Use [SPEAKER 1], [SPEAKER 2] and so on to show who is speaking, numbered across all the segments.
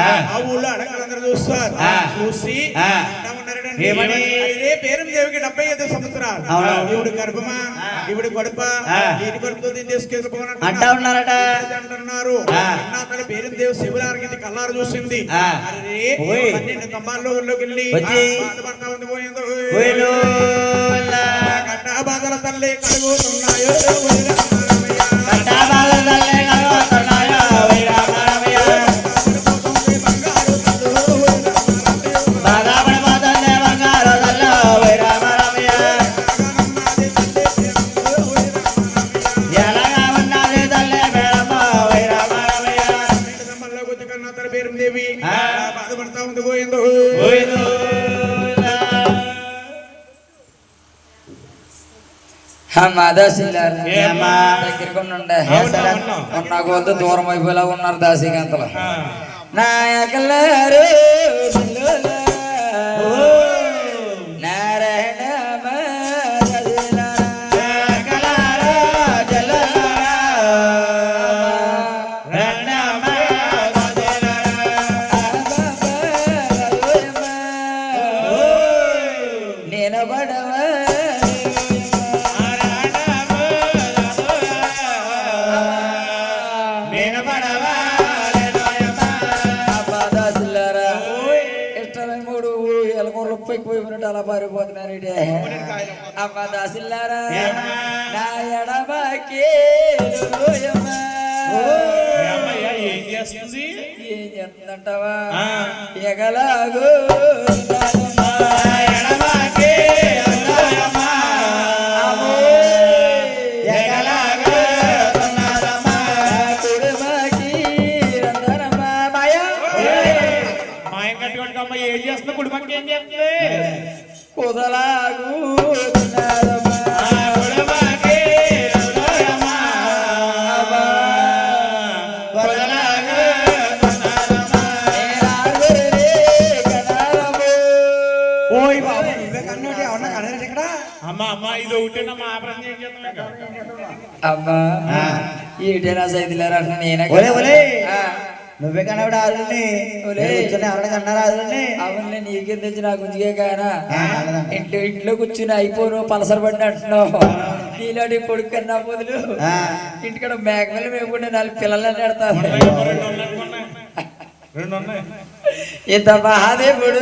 [SPEAKER 1] ఆ.
[SPEAKER 2] ఊళ్ళో అడగలందరూ చూస్తారు. చూసి.
[SPEAKER 1] ఏమని?
[SPEAKER 2] అరే పేరు దేవికి డెబ్బై ఐదు సంవత్సరాలు
[SPEAKER 1] అవును.
[SPEAKER 2] ఇవిడు గర్భమా ఇవిడు గొడప. దీని కొడుకు దీన్ని తీసుకెళ్ళిపోవాలంటున్నారు.
[SPEAKER 1] అంటా ఉన్నారట
[SPEAKER 2] అంటున్నారు. అక్కడ పేరు దేవు శివులారికి కల్లారు చూసింది. పన్నెండు కంబాల్లో ఊళ్ళోకి వెళ్ళి. బాధపడతా ఉంది పోయిందో కట్ట బాధల తల్లి కడుగుతున్నాయో
[SPEAKER 3] దాసిల్లారు
[SPEAKER 1] ఏమ్మా?
[SPEAKER 3] దగ్గరికి ఉండండి
[SPEAKER 1] అవునా, అవునా.
[SPEAKER 3] నాకు వద్ద దూరం అయిపోయేలా ఉన్నారు దాసికంతలు
[SPEAKER 1] ఆ.
[SPEAKER 3] నాయకులారు అమ్మ దాసిల్లారా? నా ఎడమకి
[SPEAKER 1] ఏమయ్య, ఏం చేస్తుంది?
[SPEAKER 3] ఏం చేస్తుందంటావా?
[SPEAKER 1] ఆ.
[SPEAKER 3] ఎగలాగు
[SPEAKER 1] అమ్మా
[SPEAKER 3] ఈటేనా సైదిలేరా అంటే నేనే
[SPEAKER 4] ఒలే, ఒలే. నువ్వే కనబడి ఆదుల్ని
[SPEAKER 3] ఒలే.
[SPEAKER 4] కూర్చొని ఎవరైనా కన్నారు ఆదుల్ని
[SPEAKER 3] అవునులే నీకేం తెచ్చి నాకు ఉంచుకే కానా. ఇంట్లో ఇంట్లో కూర్చుని అయిపోను పలసర పడిన అంటున్నావు నీలాంటి కొడుకు కన్నా బదులు. ఇంటికాడ మేకమల్లి మేము నాలుగు
[SPEAKER 1] ఉన్నాయి అనుకున్నా. రెండు ఉన్నాయి
[SPEAKER 3] ఇంత మహాదేవుడు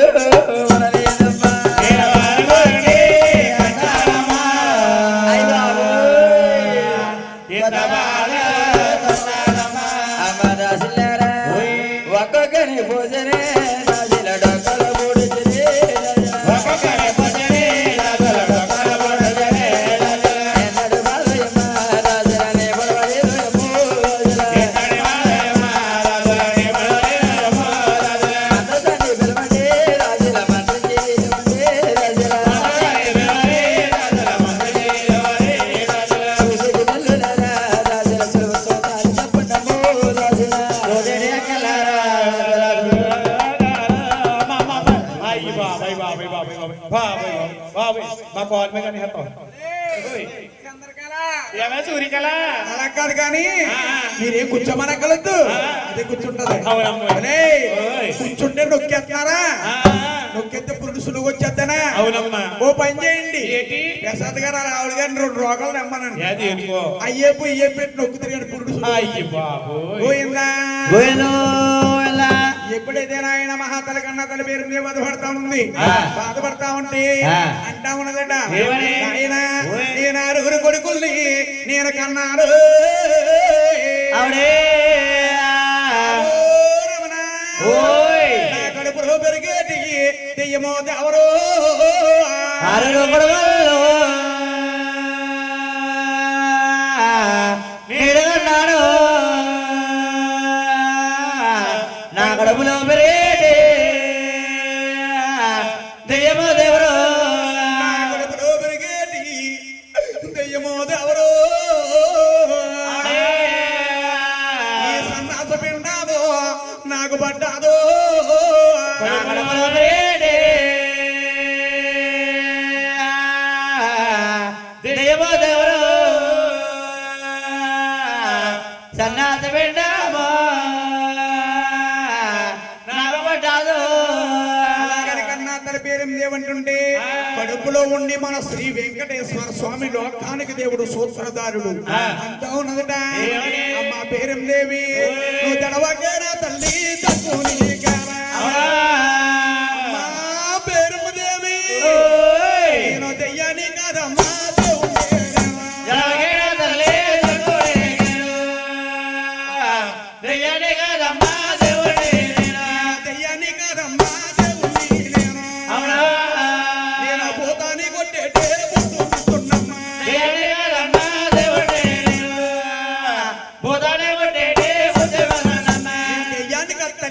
[SPEAKER 1] ఏమే సూరికలా
[SPEAKER 2] అలా కాదు కానీ. మీరేం కూర్చోమనక్కలొద్దు. అదే కూర్చుంటది. కూర్చుంటే నొక్కేస్తున్నారా?
[SPEAKER 1] ఆ,
[SPEAKER 2] నొక్కేస్తే పురుషులు వచ్చేద్దానా
[SPEAKER 1] అవునమ్మా.
[SPEAKER 2] ఓ పని చేయండి.
[SPEAKER 1] ఏంటి?
[SPEAKER 2] ప్రసాద్ గారు ఆవిడ గారిని రెండు రోగాలు నమ్మనండి. అయ్యేపు ఇయ్యే పెట్టి నొక్కుతారు పురుషులు
[SPEAKER 1] అయ్యి
[SPEAKER 2] పోయిందా
[SPEAKER 4] ఎలా
[SPEAKER 2] ఎప్పుడైతే నాయన మహాతల కన్నా తల పేరు మీద బాధపడతా ఉంది. బాధపడతా ఉంటే. అంటా ఉన్నదట.
[SPEAKER 1] ఓయ్.
[SPEAKER 2] నేను ఆరుగురు కొడుకుల్ని నేను కన్నాను. నా కడుపులో పెరిగేటి దెయ్యమో దేవరో. నాకు పడ్డాదో ఉండి మన శ్రీ వెంకటేశ్వర స్వామి లోకానికి దేవుడు సూత్రధారుడు. అంతా ఉన్నదట. మా పేరం దేవి నువ్వు Monica.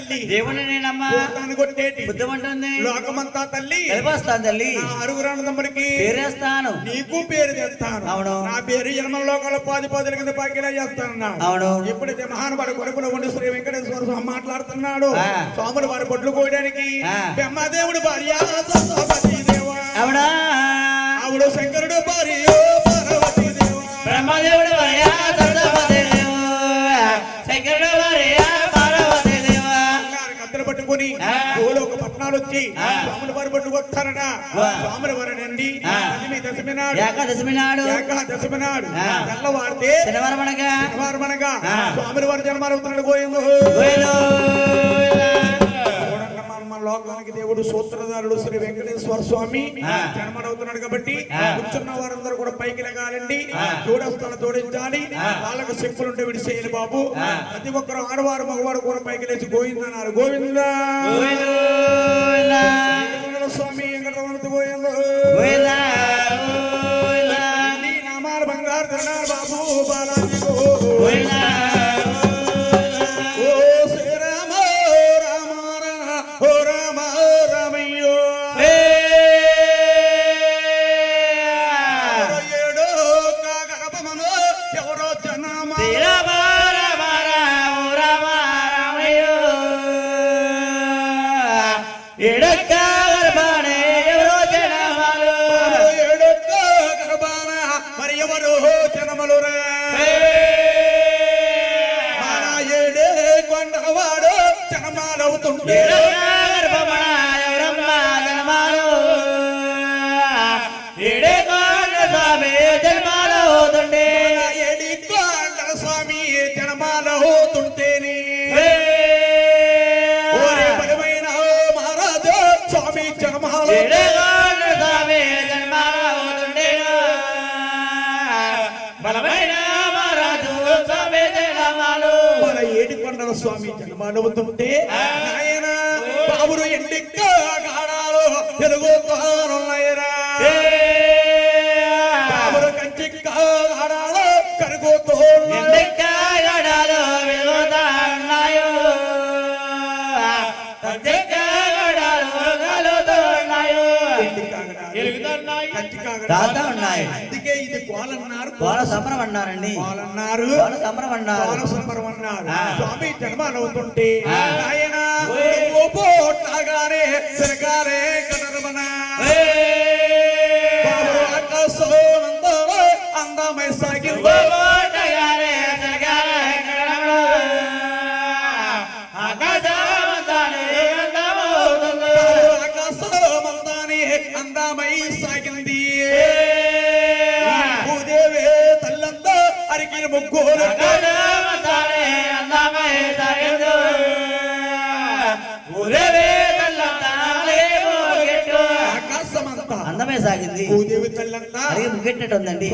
[SPEAKER 2] తల్లి.
[SPEAKER 4] దేవుని నేనమ్మా
[SPEAKER 2] భూతాన్ని కొట్టేటి.
[SPEAKER 4] బుద్ధమంటుంది.
[SPEAKER 2] లోకమంతా తల్లి.
[SPEAKER 4] తల్లి.
[SPEAKER 2] నా ఆరుగురు తమ్ముడికి
[SPEAKER 4] పేరేస్తాను.
[SPEAKER 2] నీకు పేరు తెస్తాను.
[SPEAKER 4] అవును.
[SPEAKER 2] నా పేరు పాది పదుల కింద పాకిలా చేస్తానన్నాడు.
[SPEAKER 4] అవును.
[SPEAKER 2] మహానుభావుడు కొడుకులో ఉండి శ్రీ వెంకటేశ్వర స్వామి మాట్లాడుతున్నాడు. స్వాములు వారి బొట్లు కోయడానికి. బ్రహ్మదేవుడు భార్య ఆవిడ శంకరుడు భార్య
[SPEAKER 4] బ్రహ్మదేవుడు వరయ
[SPEAKER 2] పట్టణాలు వచ్చి. స్వాముల వారి బొట్లు కొత్తారట
[SPEAKER 4] వా.
[SPEAKER 2] స్వాముల వారి నండి
[SPEAKER 4] ఆ.
[SPEAKER 2] దశమి దశమి నాడు
[SPEAKER 4] ఏకాదశమి నాడు
[SPEAKER 2] దశమి నాడు. తెల్లవారితే
[SPEAKER 4] శనివారం అనగా
[SPEAKER 2] శనివారం అనగా. స్వాముల వారి గోయిందో చూడండి మన లోకానికి దేవుడు సూత్రధారుడు శ్రీ వెంకటేశ్వర స్వామి. జన్మడవుతున్నాడు కాబట్టి. కూర్చున్న వారందరూ కూడా పైకి లెగాలండి
[SPEAKER 4] ఆ.
[SPEAKER 2] చూడస్తాను జోడించాలి. వాళ్ళకు చెప్పులుంటే విడిచేయాలి బాబు. ప్రతి ఒక్కరు ఆడవారు మగవారు కూడా పైకి లేచి గోవిందన్నారు గోవిందా స్వామి వెంకటరమణ గోవింద ఎవరో ఏడో కాగరపాన మరి ఎవరో జనమలురా. మన ఏడే కొండవాడు జనమాలవుతుంటే ఏడి కొండల స్వామి జన్మాలవుతుంటే నాయన బాబురు ఎండిక్క
[SPEAKER 4] ఉన్నాయి.
[SPEAKER 2] అందుకే ఇది కోలన్నారు
[SPEAKER 4] గోల. సంబరం అన్నారండి
[SPEAKER 2] కోలన్నారు
[SPEAKER 4] గోల సంబరం అన్నారు
[SPEAKER 2] కోల సంబరం అన్నారు. స్వామి జన్మాలవుతుంటే
[SPEAKER 4] ఆ.
[SPEAKER 2] ఆయన పోట్లాగానే ఆకాశమంతా అందమై సాగింది. భూదేవి తల్లంతా
[SPEAKER 4] అడిగి ముగ్గెట్టినట్టు ఉందండి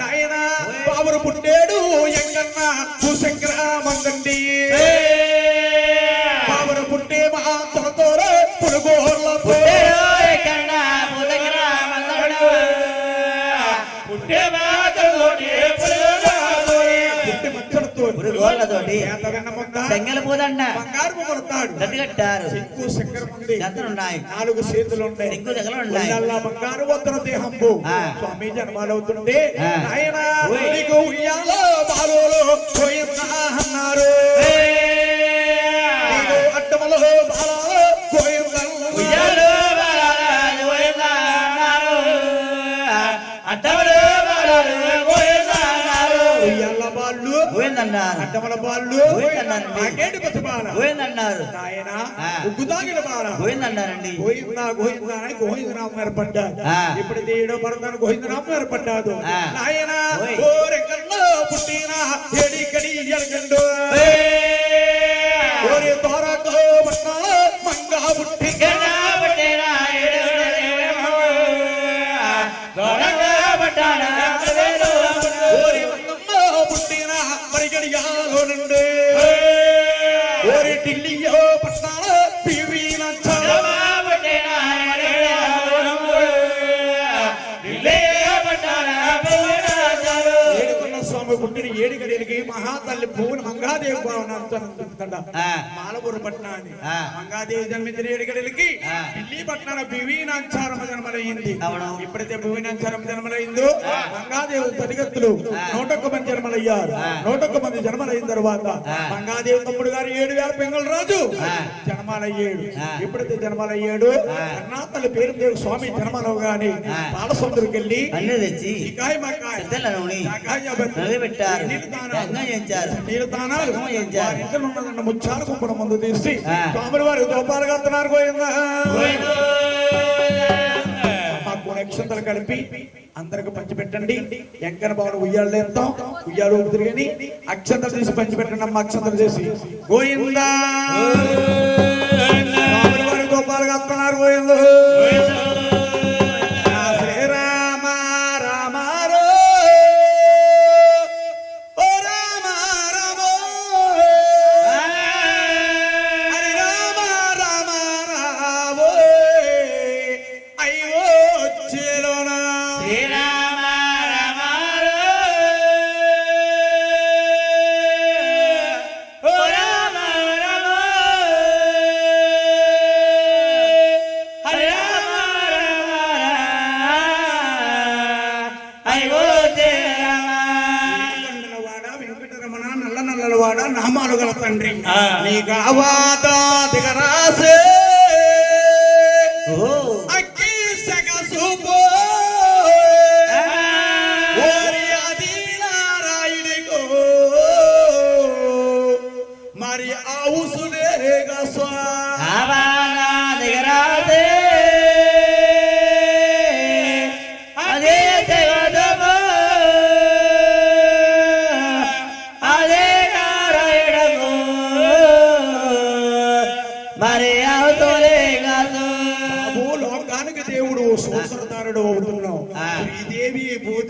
[SPEAKER 2] నాయన బాబురు పుట్టాడు ఎంకన్నా భూశంకర ముద్ద
[SPEAKER 4] చెంగల పూదండ.
[SPEAKER 2] బంగారు కొడతాడు
[SPEAKER 4] గట్టి కట్టారు.
[SPEAKER 2] సిక్కు శంకరం ఉంది
[SPEAKER 4] చేతలున్నాయి.
[SPEAKER 2] నాలుగు చేతులు ఉన్నాయి
[SPEAKER 4] సిగ్గు దగ్గర ఉన్నాయి
[SPEAKER 2] బంగారు వద్దన దేహంబు. స్వామి జన్మాలవుతుంటే. ఆయన అన్నారు అడ్డములో బాలాలో
[SPEAKER 4] పోయిందన్నారు. పోయిందన్నారు. పోయిందన్నారు
[SPEAKER 2] అడ్డమల బాళ్ళు
[SPEAKER 4] పోయిందన్నారండి.
[SPEAKER 2] నాకేటి పసిబాల
[SPEAKER 4] పోయిందన్నారు
[SPEAKER 2] నాయన
[SPEAKER 4] ఆ.
[SPEAKER 2] ఉగ్గు తాగిన బాల
[SPEAKER 4] పోయిందన్నారండి
[SPEAKER 2] గోయిందా గోయిందా అని గోవిందనామం ఏర్పడ్డాడు. ఇప్పుడు ఏడో పడతాను గోవిందనామం ఏర్పడ్డాడు
[SPEAKER 4] ఆ.
[SPEAKER 2] నాయన
[SPEAKER 4] ఓయ్.
[SPEAKER 2] ఓరెక్కల్లో పుట్టిన ఏడికడి ఎరగండు ఓరి తోరకో పట్ట మంగా పుట్టి మహాతల్లి భూమిని మంగాదేవి భావన
[SPEAKER 4] ఆ.
[SPEAKER 2] మాలపూర్ పట్టణాన్ని
[SPEAKER 4] ఆ.
[SPEAKER 2] మంగాదేవి జన్మించిన ఏడు గడియలకి
[SPEAKER 4] ఆ.
[SPEAKER 2] ఢిల్లీ పట్టణ బివీనాంచారం జన్మలయ్యింది. ఎప్పుడైతే భువీనాంచారం జన్మలైందో మంగాదేవి తదిగత్తులు నూటొక్క మంది జన్మలయ్యారు. నూటొక్క మంది జన్మలైన తర్వాత. మంగాదేవి తమ్ముడు గారు ఏడు వేల పెంగళ రాజు. జన్మాలయ్యాడు. ఎప్పుడైతే జన్మాలయ్యాడు. కర్ణాతల్లి పేరు దేవు స్వామి జన్మలో గాని
[SPEAKER 4] ఆ.
[SPEAKER 2] పాలసముద్రికి వెళ్ళి నీళ్ళు తానాలు. ముచ్చాలు కుప్పడం ముందు తీసి
[SPEAKER 4] ఆ.
[SPEAKER 2] స్వాములు వారి దోపాలు కడుతున్నారు నక్షత్రాలు కలిపి అందరికి పంచి పెట్టండి ఎంకన బాబు ఉయ్యాలు లేస్తాం ఉయ్యాలు ఊపి తిరిగని అక్షంతలు తీసి పంచి పెట్టండి అమ్మ అక్షంతలు చేసి. గోయిందా దోపాలు కడుతున్నారు గోయిందా నీకు దిగరాసే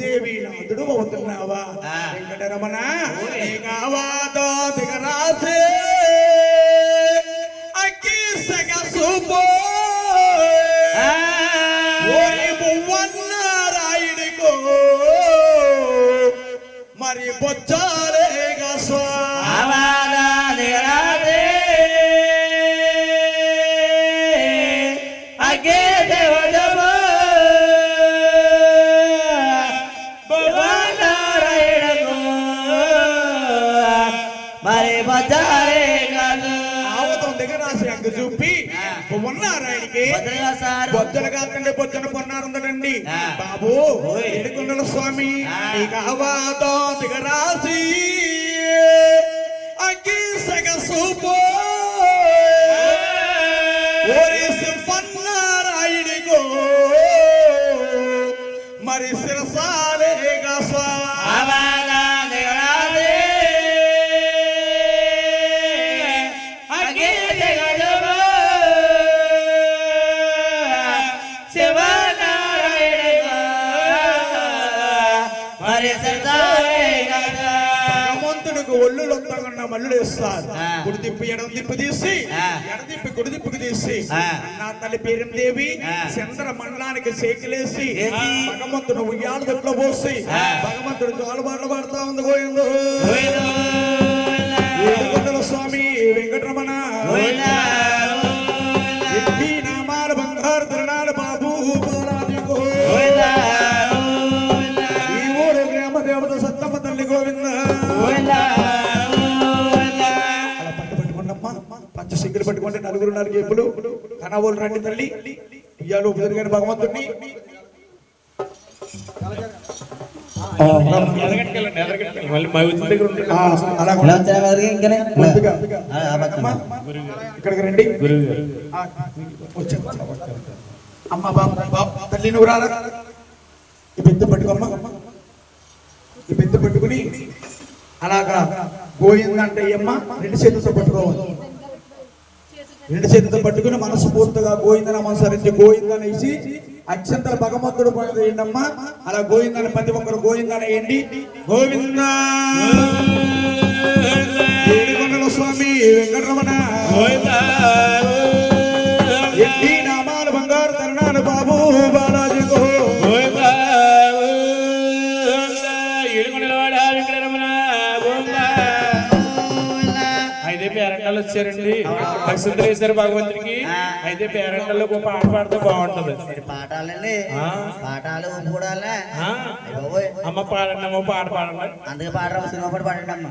[SPEAKER 2] భూదేవి నాథుడు అవుతున్నావా. వెంకటరమణ నీకావాదో దిగరాసే అక్కి సగసుపో ఓరి అంక చూపి
[SPEAKER 4] సారు.
[SPEAKER 2] బొజ్జలు కాదండి బొజ్జన పొన్నారుందండి
[SPEAKER 4] ఆ.
[SPEAKER 2] బాబు
[SPEAKER 4] ఓయ్.
[SPEAKER 2] ఏడుకొండల స్వామి దిగరాసి అగ్గి సగసుపో ఓరి ఒళ్ళు లొత్తగన్న మల్లుడు ఇస్తారు
[SPEAKER 4] ఆ.
[SPEAKER 2] కుడి తిప్పి ఎడం తిప్పి తీసి
[SPEAKER 4] ఆ.
[SPEAKER 2] ఎడ తిప్పి కుడి తిప్పుకి తీసి
[SPEAKER 4] ఆ.
[SPEAKER 2] నా తల్లి పేరం దేవి
[SPEAKER 4] ఆ.
[SPEAKER 2] చంద్ర మండలానికి సేకిలేసి
[SPEAKER 4] ఏసి.
[SPEAKER 2] భగవంతుడు ఉయ్యాల దొట్లో పోసి
[SPEAKER 4] ఆ.
[SPEAKER 2] భగవంతుడు జోలబాటలు పడతా ఉంది గోయిందు
[SPEAKER 4] ఇలా వచ్చారా మీదకి ఇంకనే?
[SPEAKER 2] ముందుగా.
[SPEAKER 4] ఆ, ఆ పక్కన.
[SPEAKER 2] అమ్మా, ఇక్కడికి రండి. అమ్మ బాబు తల్లి నువ్వు రారా? ఈ పెద్ద పట్టుకోమ్మా. ఈ పెద్ద పట్టుకుని అలాగా గోయిందంటే అమ్మ రెండు చేతులతో పట్టుకోవాలి. రెండు చేతులతో పట్టుకుని మనస్ఫూర్తిగా గోయిందని అనుసరించి వేసి అత్యంత భగవంతుడు వేయండమ్మా అలా గోయిందని ప్రతి ఒక్కరు గోయిందని వేయండి గోవింద. స్వామి వెంకటరమణ. ఎట్టి
[SPEAKER 1] పేరంటాలు వచ్చారండి సుందరేశ్వర భగవంతుడికి అయితే పేరంటాల్లో ఒక పాట పాడితే బాగుంటది.
[SPEAKER 4] పాఠాలండి. పాఠాలు
[SPEAKER 1] అమ్మ పాడండి అమ్మ పాట పాడండి.
[SPEAKER 4] అందుకే పాడరా సినిమా పాట పాడండి అమ్మ.